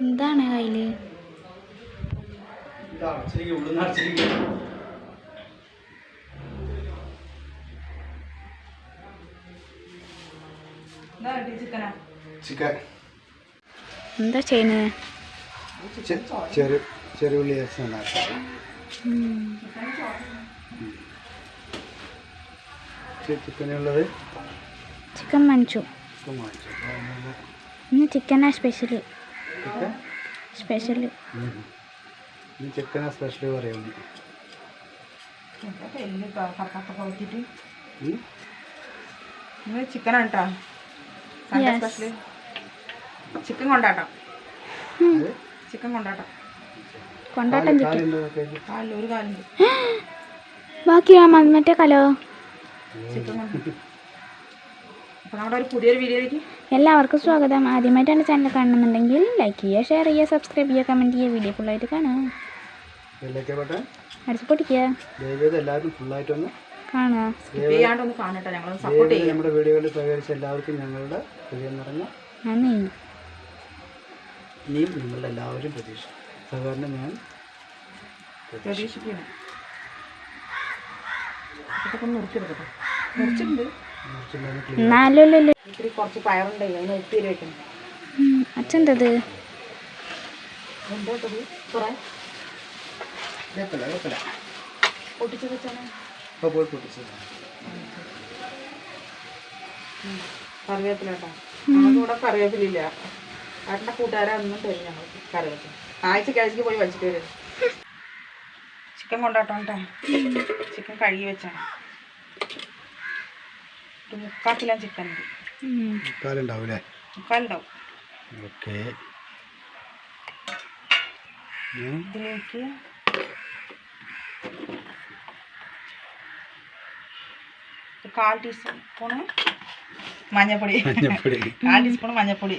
എന്താണ് കയ്യിൽ ചിക്കൻ. എന്താ ചെയ്യുന്നത് ചിക്കനുള്ളത്? ചിക്കൻ മഞ്ചു ചിക്കൻ മഞ്ചു ഇന്ന് ചിക്കനാ സ്പെഷ്യൽ സ്പെഷ്യൽ ചിക്കനാ സ്പെഷ്യൽ പറയുന്നു. Yes. Special chicken kondattam. ഇത് ചിക്കൻ കൊണ്ടാട്ടം. കൊണ്ടാട്ടം ചിക്കൻ ഒരു കാലുണ്ട് ബാക്കി മറ്റേ കലോ. ചിക്കൻ കൊണ്ട് അപ്പോൾ നമ്മുടെ ഒരു പുതിയൊരു വീഡിയോയിലേക്ക് എല്ലാവർക്കും സ്വാഗതം. ആദ്യമായിട്ടാണ് ചാനൽ കാണുന്നുണ്ടെങ്കിൽ ലൈക്ക് ചെയ്യുക ഷെയർ ചെയ്യുക സബ്സ്ക്രൈബ് ചെയ്യുക കമന്റ് ചെയ്യുക. വീഡിയോ ഫുള്ളായിട്ട് കാണാം. അടിച്ച് പൊട്ടിക്കുക. ദയവേത് നമ്മുടെ സഹകരിച്ച എല്ലാവർക്കും ഞങ്ങളുടെ ഹൃദയം നിറഞ്ഞ നന്ദി. ഇനിയും നിങ്ങളുടെ എല്ലാവരും പ്രതീക്ഷ സഹകരണം ഞാൻ പ്രതീക്ഷിക്കണം ഇതൊക്കെ ഒന്ന് നുറുക്കിയെടുക്കട്ടെ മുറിച്ചിട്ടുണ്ട് ഇത്തിരി കുറച്ച് പയറുണ്ട്. അതിന് വെക്കണം. അച്ഛന്റെത് കറിവേപ്പില കേട്ടോ കറിവേപ്പിലില്ല. കൂട്ടുകാരൊന്നും തരും ഞങ്ങൾക്ക് കറിവേപ്പില. ആഴ്ചക്ക് ആഴ്ചക്ക് പോയി വലിച്ചിട്ട് വരും. ചിക്കൻ കൊണ്ടാട്ടോ കേട്ടോ ചിക്കൻ കഴുകി വെച്ചാണ്. ഒരു മുക്കാൽ കിലോ ചിക്കൻ കാലുണ്ടാവൂലേ മുക്കാലുണ്ടാവും. ഓക്കെ. ഇതിലേക്ക് കാൽ ടീസ്പൂണ് മഞ്ഞപ്പൊടി. മഞ്ഞപ്പൊടി. കാൽ ടീസ്പൂൺ മഞ്ഞൾപ്പൊടി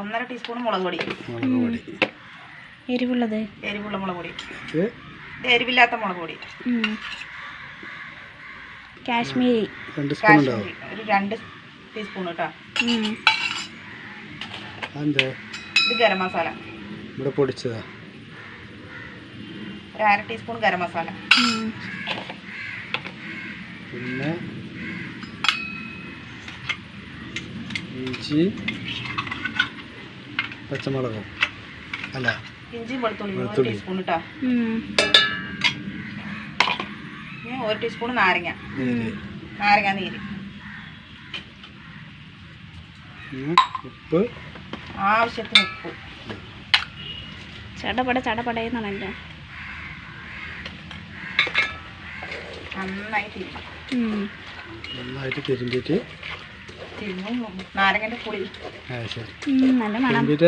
ഒന്നര ടീസ്പൂൺ മുളക് പൊടി. മുളക് പൊടി. എരിവുള്ളത്? എരിവുള്ള മുളക് പൊടി. എരിവില്ലാത്ത മുളക് പൊടി. കാശ്മീരി. ഒരു രണ്ട് ടീസ്പൂൺ കേട്ടോ. ഇത് ഗരം മസാല. ഇവിടെ പൊടിച്ചതാ. ഒരു അര ടീസ്പൂൺ ഗരം മസാല. പിന്നെ ഇഞ്ചി. പച്ചമുളകും. അല്ല. ഇഞ്ചിയും വെളുത്തുള്ളി. ടീസ്പൂൺ കേട്ടോ ഒരു ടീസ്പൂൺ നാരങ്ങ. നീര്. നാരങ്ങ നീര്. ഉപ്പ്. ആവശ്യത്തിന് ഉപ്പ്. ചടപട ചടപടയെന്നാണല്ലോ നന്നായിട്ട്. നന്നായിട്ട് തിരുമ്പിയിട്ട് തിരിഞ്ഞു നാരങ്ങന്റെ പുളി.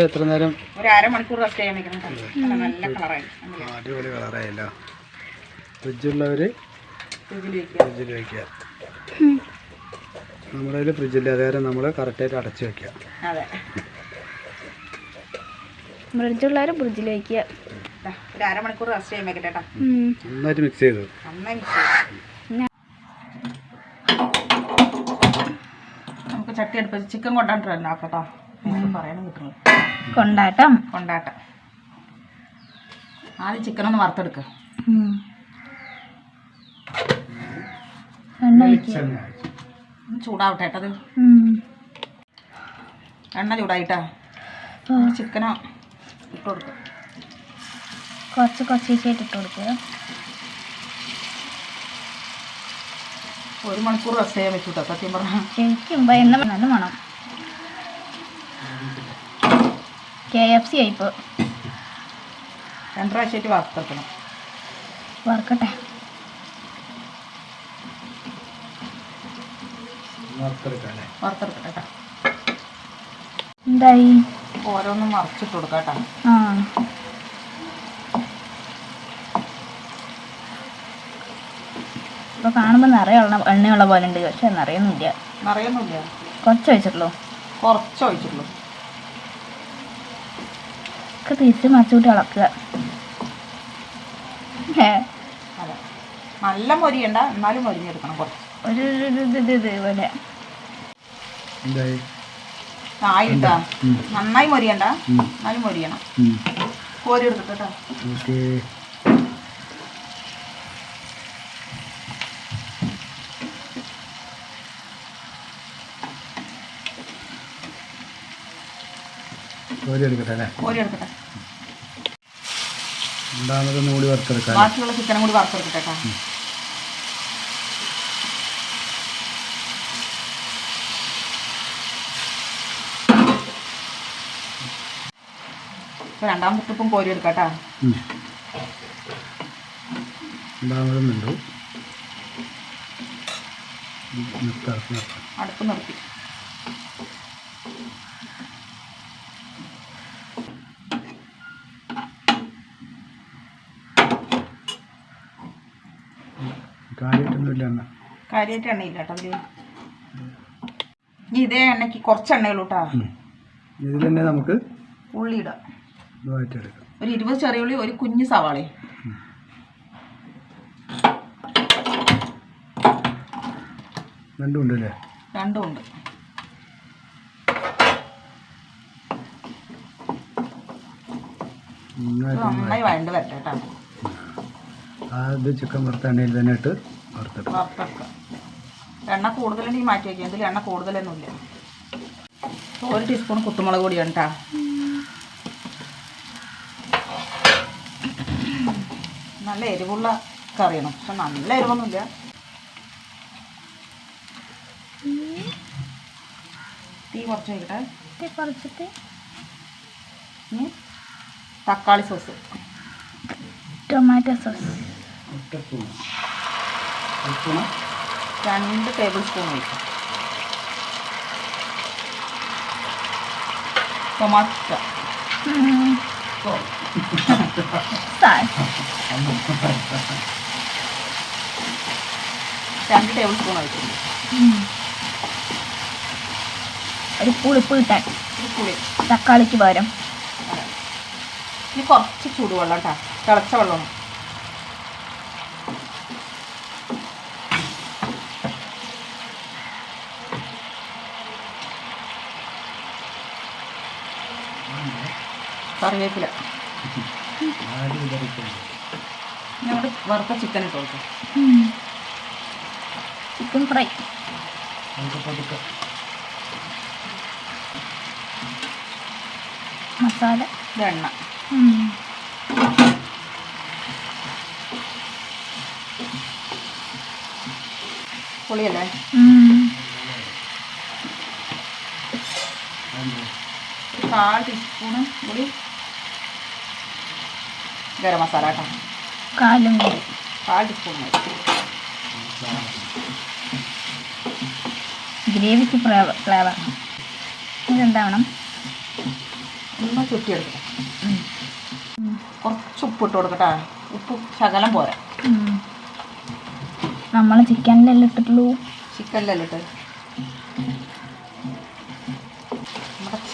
എത്ര നേരം? ഒരു അരമണിക്കൂർ റെസ്റ്റ് ചെയ്യാൻ വെക്കണം. നല്ല കളറായി. അടിപൊളി കളറായല്ലോ? ഫ്രിഡ്ജുള്ളവര് ഫ്രിഡ്ജിൽ വെക്കുക. ഫ്രിഡ്ജിൽ വയ്ക്കുക. നമ്മുടെ കയ്യിൽ ഫ്രിഡ്ജില്ല അതേരം നമ്മൾ കറക്റ്റായിട്ട് അടച്ചു വെക്കുക. അതെ. ഫ്രിഡ്ജിൽ വയ്ക്കുക ദാ, ഒരു അരമണിക്കൂർ റെസ്റ്റ് ചെയ്യാൻ വെക്കട്ടെ. നന്നായിട്ട് മിക്സ് ചെയ്തു. നന്നായി മിക്സ് ചെയ്യ്. അടുപ്പ് ചിക്കൻ കൊണ്ടാണ്ടില്ല കേട്ടോ പറയണം കിട്ടുള്ളൂ കൊണ്ടാട്ടം. കൊണ്ടാട്ടം. ആദ്യം ചിക്കൻ ഒന്ന് വറുത്തെടുക്കുക ഒന്ന് ചൂടാവട്ടെ കേട്ടത്. എണ്ണ ചൂടായിട്ടാ. ചിക്കനോ ഇട്ട് കൊടുക്കുക കുറച്ച് കുറച്ചേച്ചായിട്ട് ഇട്ട് കൊടുക്കുക ഒരു മണിക്കൂർ റെസ്റ്റ് ചെയ്യാൻ പറ്റൂട്ടോ? സത്യം പറഞ്ഞാൽ ശരിക്കും ഭയന്ന നല്ല മണം. കെ എഫ് സി ആയിപ്പോൾ രണ്ട് പ്രാവശ്യമായിട്ട് വറുത്തെടുക്കണം. വറുക്കട്ടെ. വറുത്തെടുക്കട്ടെ കേട്ടോ. എന്തായി? ഓരോന്നും മറിച്ചിട്ട് കൊടുക്കാട്ടോ ആ. ഇപ്പോൾ കാണുമ്പോൾ നിറയെ എണ്ണ എണ്ണയുള്ള പോലെ ഉണ്ട്. പക്ഷെ നിറയൊന്നുമില്ല. നിറയൊന്നുമില്ല. കുറച്ച് വെച്ചിട്ടുള്ളൂ കുറച്ച് ഒഴിച്ചിട്ടുള്ളൂ. ഒക്കെ തിരിച്ച് മറിച്ചുകൂട്ടി ഇളക്കുക നല്ല മൊരിയണ്ട. എന്നാലും മൊരിഞ്ഞെടുക്കണം കുറച്ച്. ഒരു ഇത് ആയിട്ടാ. നന്നായി മൊരിയണ്ട. എന്നാലും മൊരിയണം. കോരി എടുത്തിട്ട് കോരി എടുക്കട്ടെ അല്ലേ? കോരി എടുക്കട്ടെ. രണ്ടാമത് കൂടി വറുത്തെടുക്കാം? ബാക്കിയുള്ള ചിക്കനും കൂടി വറുത്തെടുക്കട്ടെ കേട്ടോ. ഇപ്പൊ രണ്ടാമത്തെ ട്രിപ്പും കോരി എടുക്കാം കേട്ടോ. ഉം. രണ്ടാമതും ഉണ്ട് നിർത്താം നിർത്താം. അടുപ്പ് നിർത്തി. കാര്യമായിട്ടൊന്നുമില്ല എണ്ണ കാര്യമായിട്ട് എണ്ണയില്ല കേട്ടോ ഇനി ഇതേ എണ്ണയ്ക്ക് കുറച്ച് എണ്ണയുള്ളൂ കേട്ടോ. ഇതിൽ തന്നെ നമുക്ക് ഉള്ളി ഇടാം. വഴറ്റിയെടുക്കാം ഒരു ഇരുപത് ചെറിയുള്ളി ഒരു കുഞ്ഞ് സവാളയും രണ്ടും ഉണ്ട് അല്ലേ? രണ്ടും ഉണ്ട്. നന്നായി. വഴണ്ട് വരട്ടെ കേട്ടോ. അത് ചിക്കൻ വറുത്ത എണ്ണയിൽ തന്നെ ഇട്ട് വറുത്തെടുക്കാം. വറുത്തെടുക്കാം. എണ്ണ കൂടുതലുണ്ടെങ്കിൽ മാറ്റി വയ്ക്കാം ഇതിൽ എണ്ണ കൂടുതലൊന്നുമില്ല. ഒരു ടീസ്പൂൺ കുത്തുമുളക് പൊടിയാണ് കേട്ടോ നല്ല എരിവുള്ള കറിയാണ്. പക്ഷെ നല്ല എരിവൊന്നുമില്ല. തീ കുറച്ച് വയ്ക്കട്ടെ തീ കുറച്ചിട്ട്? ഇനി തക്കാളി സോസ്. Tomato sauce. ഒറ്റ ഉപ്പുണ രണ്ട് ടേബിൾ സ്പൂൺ ഒഴിക്കും. ടൊമാറ്റോ. രണ്ട് ടേബിൾ സ്പൂൺ ഒഴിക്കും. ഒരു പുളിപ്പ് കിട്ടാൻ പുളി. തക്കാളിക്ക് പകരം. ഇനി കുറച്ച് ചൂടുവെള്ളം കേട്ടോ തിളച്ച വെള്ളം കറിവേപ്പില. ഞങ്ങളുടെ വറുത്ത ചിക്കൻ ഇട്ട് ചിക്കൻ ഫ്രൈ മസാല. വെണ്ണ പുളിയല്ലേ ഉം. ഒരു കാൽ ടീസ്പൂണ് കൂടി ഗരം മസാല കേട്ടോ കാലും കൂടി. കാൽ ടീസ്പൂൺ മതി. ഗ്രേവിക്ക് ഫ്ലേവർ ഫ്ലേവർ ഇതെന്താവണം? ഒന്ന് ചുറ്റിയെടുക്കണം കുറച്ച് ഉപ്പ് ഇട്ട് കൊടുക്കട്ടെ ഉപ്പ് ശകലം പോരാ. നമ്മൾ ചിക്കനിലല്ലേ ഇട്ടിട്ടുള്ളൂ. ചിക്കനിലല്ലേ ഇട്ട്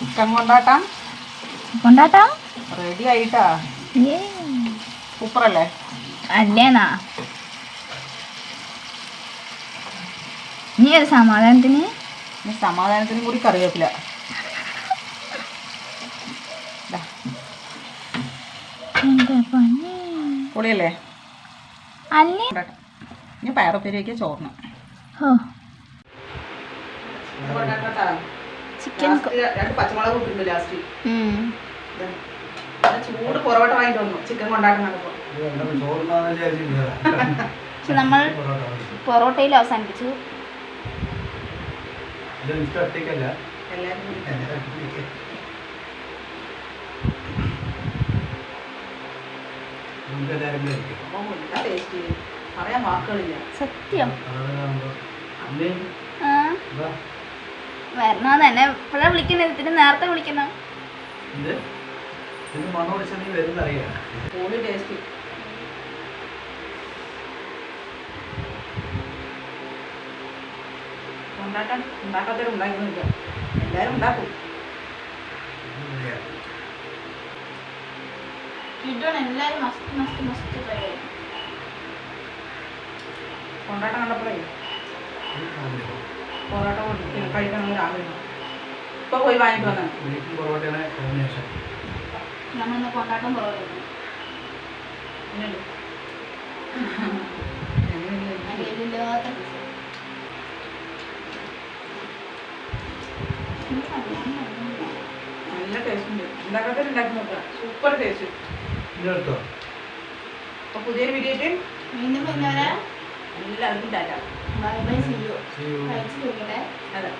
ചിക്കൻ കൊണ്ടാട്ടാം. കൊണ്ടാട്ടാ? റെഡി ആയിട്ടാ? സൂപ്പറല്ലേ? അല്ലേനാ നീ ഒരു സമാധാനത്തിന്? നീ സമാധാനത്തിനും കൂടി കറിവേപ്പില. പൊളിയല്ലേ? അല്ലേ? കൊണ്ടാട്ടം. ഇനി പയറുപ്പേരി വയ്ക്കുക ചോറിന് ഓ ചിക്കൻ രണ്ട് പച്ചമുളക് ഇട്ടിട്ടുണ്ട് ലാസ്റ്റ്. ചൂട് പൊറോട്ട വാങ്ങിട്ട് വന്നു ചിക്കൻ വിചാരിച്ചിരുന്നതാ. പക്ഷെ നമ്മൾ. പൊറോട്ടയിൽ അവസാനിപ്പിച്ചു. സത്യം. വരണമെന്ന് എന്നെ എപ്പോഴാണ് വിളിക്കുന്നത് ഇതിന് നേരത്തെ വിളിക്കണം ഉണ്ടാക്കാൻ ഉണ്ടാക്കാത്തവരും ഉണ്ടാക്കുന്നില്ല എല്ലാവരും ഉണ്ടാക്കും. ഇതാണ് എല്ലാവരും മസ്റ്റ് മസ്റ്റ് മസ്റ്റ് കൊണ്ടാട്ടം കണ്ടപ്പോഴേ. പൊറോട്ട കഴിക്കണമെന്ന് ആഗ്രഹം പോയി വാങ്ങിട്ട് നമ്മളിന്ന് കൊണ്ടാട്ടം നല്ല ടേസ്റ്റ് ഉണ്ട്. ഉണ്ടാക്കി സൂപ്പർ ടേസ്റ്റ് അപ്പൊ പുതിയൊരു വീഡിയോ ആയിട്ട് വീണ്ടും എല്ലാവർക്കും tata bye bye see you. കഴിച്ചു നോക്കട്ടെ അതെ